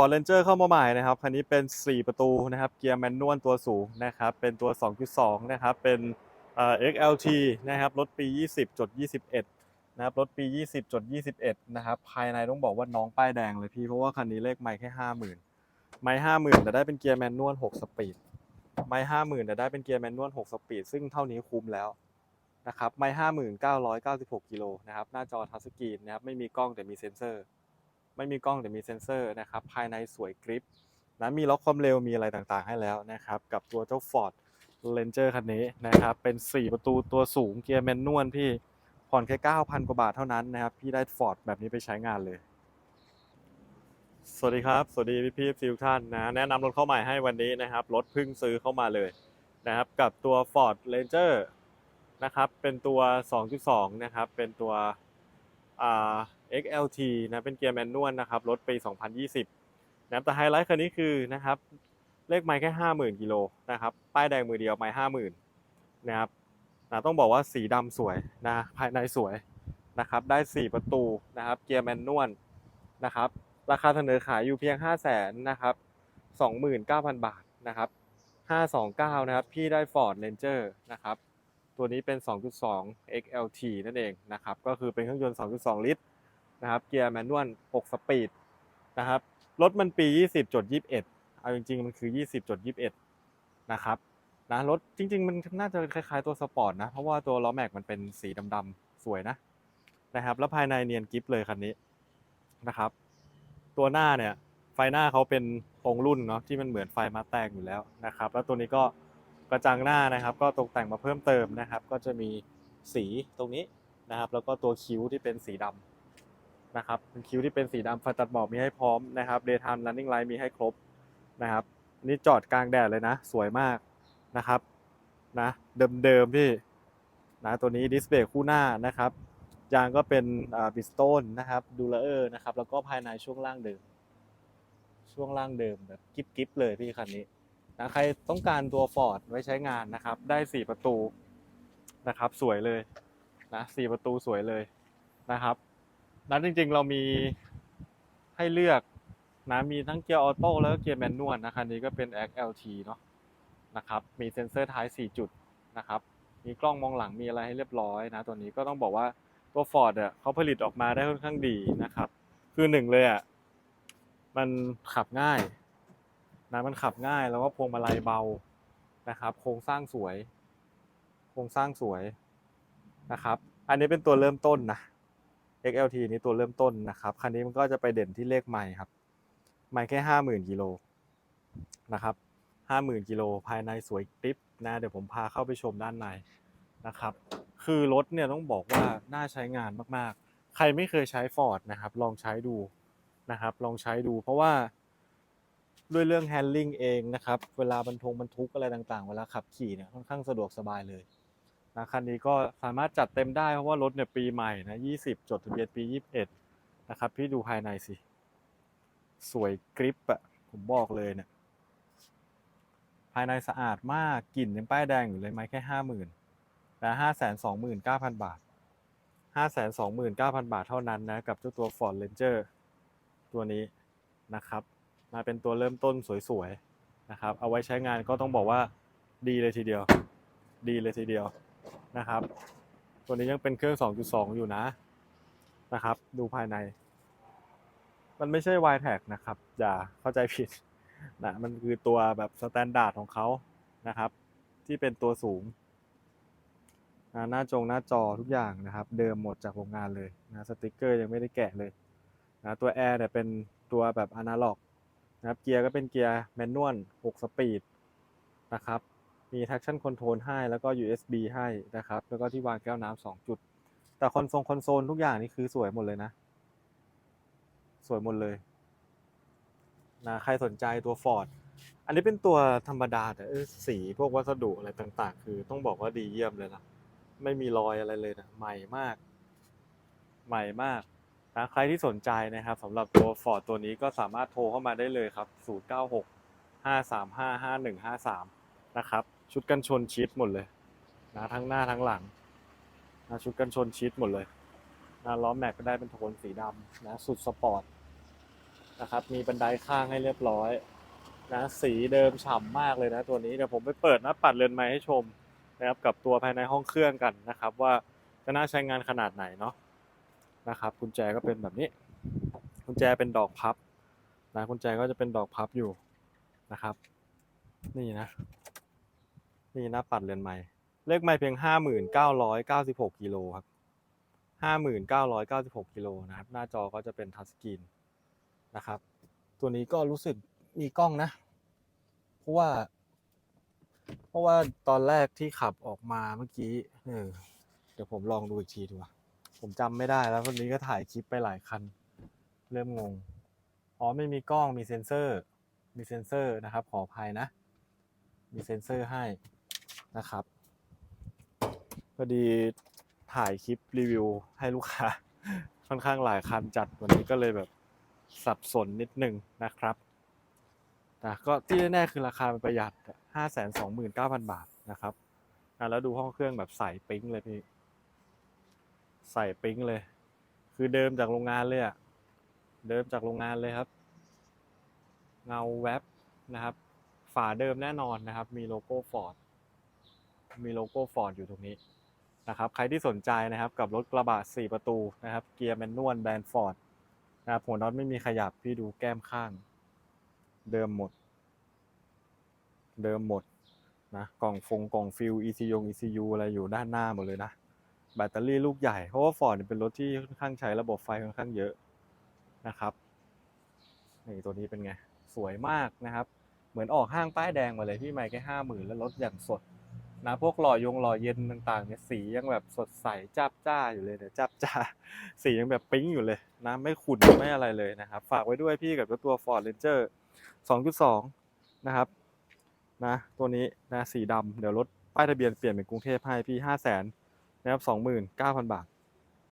Ford Ranger เข้ามาใหม่นะครับ คันนี้เป็น 4 ประตูนะครับ เกียร์แมนนวลตัวสูงนะครับ เป็นตัว 2.2 นะครับ เป็นเอ่อ XLT นะครับ รถปี 20จด21 นะครับ รถปี 20จด21 นะครับ ภายในต้องบอกว่าน้องป้ายแดงเลยพี่ เพราะว่าคันนี้เลขไม่แค่ 50,000 ไม่ 50,000 แต่ได้เป็นเกียร์แมนนวล 6 สปีด ไม่ 50,000 แต่ได้เป็นเกียร์แมนนวล 6 สปีด ซึ่งเท่านี้คุ้มแล้วนะครับ ไม่50,996กิโลนะครับ หน้าจอทัชสกรีนนะครับ ไม่มีกล้องแต่มีเซ็นเซอร์ ไม่มีกล้องแต่มีเซ็นเซอร์นะครับ ภายในสวยกริปนะมีล็อกความเร็วมีอะไรต่างๆให้แล้วนะครับ กับตัวเจ้า Ford Ranger คันนี้นะครับ เป็น 4 ประตูตัวสูงเกียร์แมนนวลพี่ผ่อนแค่ 9,000 กว่าบาทเท่านั้นนะครับ พี่ได้ Ford แบบนี้ไปใช้งานเลย สวัสดีครับ สวัสดีพี่พี่ๆทุกท่านนะแนะนำรถเข้าใหม่ให้วันนี้นะครับ รถเพิ่งซื้อเข้ามาเลยนะครับ กับตัว Ford Ranger นะครับ เป็นตัว 2.2 นะครับ เป็นตัวอ่า XLT นะเป็นเกียร์แมนนวลนะครับรถปี 2020นะครับแต่ไฮไลท์คันนี้คือนะครับเลขไมล์แค่ 50,000 กิโลนะครับป้ายแดงมือเดียวไมล์50,000นะครับนะต้องบอกว่าสีดำสวยนะภายในสวยนะครับได้ 4 ประตูนะครับเกียร์แมนนวลนะครับราคาเสนอขายอยู่เพียง 500,000นะครับ29,000 บาทนะครับ529 นะครับ พี่ได้ Ford Ranger นะครับ ตัวนี้เป็น 2.2 XLT นั่นเองนะครับ ก็คือเป็นเครื่องยนต์ 2.2 ลิตร นะครับ เกียร์แมนนวล6สปีดนะครับรถมันปี 20.21 เอาจริงๆ มันคือ 20.21 นะครับนะรถจริง ๆ มันน่าจะคล้ายๆตัวสปอร์ตนะ เพราะว่าตัวล้อแม็กมันเป็นสีดำๆสวยนะนะครับ แล้วภายในเนียนกิฟเลยคันนี้นะครับ ตัวหน้าเนี่ยไฟหน้าเขาเป็นตรงรุ่นเนาะที่มันเหมือนไฟมาแตงอยู่แล้วนะครับ แล้วตัวนี้ก็กระจังหน้านะครับ ก็ตกแต่งมาเพิ่มเติมนะครับ ก็จะมีสีตรงนี้นะครับ แล้วก็ตัวคิ้วที่เป็นสีดำ นะครับคิวที่เป็นสีดำไฟตัดหมอกมีให้พร้อมนะครับ daytime running light มีให้ครบนะครับนนี่จอดกลางแดดเลยนะ สวยมากนะครับนะเดิมๆพี่นะตัวนี้ดิสเบรกคู่หน้านะครับยางก็เป็นบิสโตนนะครับดูเลอร์นะครับแล้วก็ภายในช่วงล่างเดิม ช่วงล่างเดิมแบบกิ๊บกิบเลยพี่คันนี้นะใครต้องการตัว Ford ไว้ใช้งานนะครับ ได้4ประตูนะครับ สวยเลยนะสประตูสวยเลยนะครับ นั้นจริง ๆ เรามีให้เลือกนะมีทั้งเกียร์ออโต้แล้วก็เกียร์แมนนวลนะคันนี้ก็เป็น XLT เนาะนะครับ มีเซ็นเซอร์ท้าย 4 จุดนะครับ มีกล้องมองหลังมีอะไรให้เรียบร้อยนะตัวนี้ก็ต้องบอกว่าตัว Ford อะเขาผลิตออกมาได้ค่อนข้างดีนะครับ คือหนึ่งเลยอะมันขับง่ายนะมันขับง่ายแล้วก็พวงมาลัยเบานะครับ โครงสร้างสวย โครงสร้างสวยนะครับ อันนี้เป็นตัวเริ่มต้นนะ XLT นี้ตัวเริ่มต้นนะครับ คันนี้มันก็จะไปเด่นที่เลขไมล์ครับ ไมล์แค่ห้าหมื่นกิโลนะครับห้าหมื่นกิโลภายในสวยกริปนะ เดี๋ยวผมพาเข้าไปชมด้านในนะครับ คือรถเนี่ยต้องบอกว่าน่าใช้งานมากๆ ใครไม่เคยใช้ Ford นะครับ ลองใช้ดูนะครับ ลองใช้ดู เพราะว่าด้วยเรื่อง handling เองนะครับ เวลาบรรทุกบรรทุกอะไรต่างๆ เวลาขับขี่เนี่ยค่อนข้างสะดวกสบายเลย นะคันนี้ก็สามารถจัดเต็มได้เพราะว่ารถเนี่ยปีใหม่นะ20 จดทะเบียนปี 21 นะครับ พี่ดูภายในสิ สวยกริปอะผมบอกเลยเนี่ยภายในสะอาดมากกลิ่นยังป้ายแดงอยู่เลยไหมแค่ห้าหมื่นนะห้าแสนสองหมื่นเก้าพันบาทห้าแสนสองหมื่นเก้าพันบาทเท่านั้นนะ กับเจ้าตัว Ford Ranger ตัวนี้นะครับ มาเป็นตัวเริ่มต้นสวยๆนะครับ เอาไว้ใช้งานก็ต้องบอกว่าดีเลยทีเดียว ดีเลยทีเดียว นะครับ ตัวนี้ยังเป็นเครื่อง 2.2 อยู่นะนะครับ ดูภายใน มันไม่ใช่ y t แท็นะครับ อย่าเข้าใจผิดนะมันคือตัวแบบสแตนดาร์ดของเขานะครับ ที่เป็นตัวสูงนะหน้าจงหน้าจอทุกอย่างนะครับ เดิมหมดจากโรงงานเลยนะสติกเกอร์ยังไม่ได้แกะเลยนะตัวแอร์เนี่ยเป็นตัวแบบอนาล็อกนะครับเกียร์ก็เป็นเกียร์แมนนวล6สปีดนะครับ มี traction control ให้ แล้วก็ USB ให้นะครับ แล้วก็ที่วางแก้วน้ำสองจุด แต่คอนโซลคอนโซลทุกอย่างนี่คือสวยหมดเลยนะ สวยหมดเลยนะใครสนใจตัว Ford อันนี้เป็นตัวธรรมดาแต่สีพวกวัสดุอะไรต่าง ๆ คือต้องบอกว่าดีเยี่ยมเลยนะ ไม่มีรอยอะไรเลยนะ ใหม่มาก ใหม่มากนะใครที่สนใจนะครับสำหรับตัว Ford ตัวนี้ก็สามารถโทรเข้ามาได้เลยครับ 096 535 5153 นะครับ ชุดกันชนชิดหมดเลยนะทั้งหน้าทั้งหลังนะชุดกันชนชิดหมดเลยนะล้อแม็กก็ได้เป็นโทนสีดำนะสุดสปอร์ตนะครับ มีบันไดข้างให้เรียบร้อยนะสีเดิมฉ่ำมากเลยนะตัวนี้เดี๋ยวผมไปเปิดหน้าปัดเรือนไม้ให้ชมนะครับกับตัวภายในห้องเครื่องกันนะครับ ว่าจะน่าใช้งานขนาดไหนเนาะนะครับกุญแจก็เป็นแบบนี้กุญแจเป็นดอกพับนะกุญแจก็จะเป็นดอกพับอยู่นะครับ นี่นะ นี่หน้าปัดเรือนไม้เลขไม้เพียงห้าหมื่นเก้าร้อยเก้าสิบหกกิโลครับห้าหมื่นเก้าร้อยเก้าสิบหกกิโลนะครับ หน้าจอก็จะเป็นทัชสกรีนนะครับ ตัวนี้ก็รู้สึกมีกล้องนะ เพราะว่า เพราะว่าตอนแรกที่ขับออกมาเมื่อกี้เออเดี๋ยวผมลองดูอีกทีดีกว่าผมจำไม่ได้แล้ววันนี้ก็ถ่ายคลิปไปหลายคัน เริ่มงง อ๋อไม่มีกล้องมีเซ็นเซอร์ มีเซ็นเซอร์นะครับ ขออภัยนะ มีเซ็นเซอร์ให้ นะครับพอดีถ่ายคลิปรีวิวให้ลูกค้า ค่อนข้างหลายคันจัดวันนี้ก็เลยแบบสับสนนิดหนึ่งนะครับแต่ก็ที่แน่ๆคือราคามันประหยัดห้าแสนสองหมื่นเก้าพันบาทนะครับอะแล้วดูห้องเครื่องแบบใส่ปิ๊งเลยพี่ ใส่ปิ๊งเลย คือเดิมจากโรงงานเลยอะเดิมจากโรงงานเลยครับ เงาแว็บนะครับ ฝาเดิมแน่นอนนะครับ มีโลโก้ฟอร์ด มีโลโก้ฟอร์ดอยู่ตรงนี้นะครับใครที่สนใจนะครับกับรถกระบะ 4 ประตูนะครับ เกียร์แมนนวลแบรนด์ฟอร์ดนะครับหัวน็อตไม่มีขยับพี่ดูแก้มข้าง เดิมหมด เดิมหมดนะกล่องฟงกล่องฟิล ECU ECU อะไรอยู่ด้านหน้าหมดเลยนะแบตเตอรี่ลูกใหญ่ เพราะว่าฟอร์ดเป็นรถที่ค่อนข้างใช้ระบบไฟค่อนข้างเยอะนะครับนี่ตัวนี้เป็นไง สวยมากนะครับ เหมือนออกห้างป้ายแดงมาเลยพี่ไม่แค่ห้าหมื่นแล้วรถอย่างสด นะพวกหล่อยงหล่อเย็นต่างๆเนี่ยสียังแบบสดใสจับจ้าอยู่เลยเนี่ยจับจ้าสียังแบบปิ๊งอยู่เลยนะไม่ขุ่นไม่อะไรเลยนะครับ ฝากไว้ด้วยพี่กับตัว Ford Ranger 2.2 นะครับนะตัวนี้นะสีดำเดี๋ยวรถป้ายทะเบียนเปลี่ยนเป็นกรุงเทพให้พี่ 5 0 0 0 0นนะครับ29,000 บาท